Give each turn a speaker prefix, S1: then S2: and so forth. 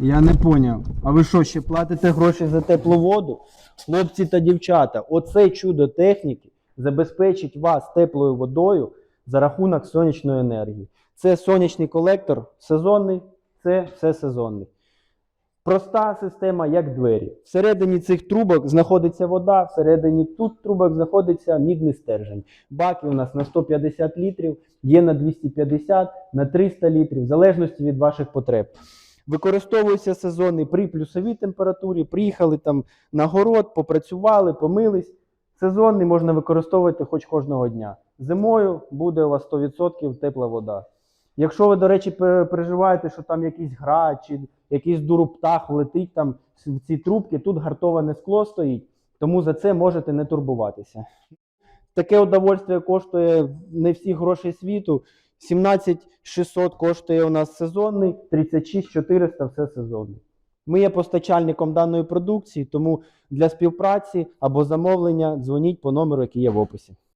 S1: Я не поняв. А ви що, ще платите гроші за теплу воду? Хлопці та дівчата, оце чудо техніки забезпечить вас теплою водою за рахунок сонячної енергії. Це сонячний колектор сезонний, це все сезонний. Проста система, як двері. Всередині цих трубок знаходиться вода, всередині тут трубок знаходиться мідний стержень. Баки у нас на 150 літрів, є на 250, на 300 літрів, в залежності від ваших потреб. Використовується сезонний при плюсовій температурі. Приїхали там на город, попрацювали, помились. Сезонний можна використовувати хоч кожного дня. Зимою буде у вас 100% тепла вода. Якщо ви, до речі, переживаєте, що там якийсь град чи якийсь дуроптах летить там в ці трубки, тут гартоване скло стоїть, тому за це можете не турбуватися. Таке удовольствие коштує не всі гроші світу. 17 600 коштує у нас сезонний, 36400 все сезонний. Ми є постачальником даної продукції, тому для співпраці або замовлення дзвоніть по номеру, який є в описі.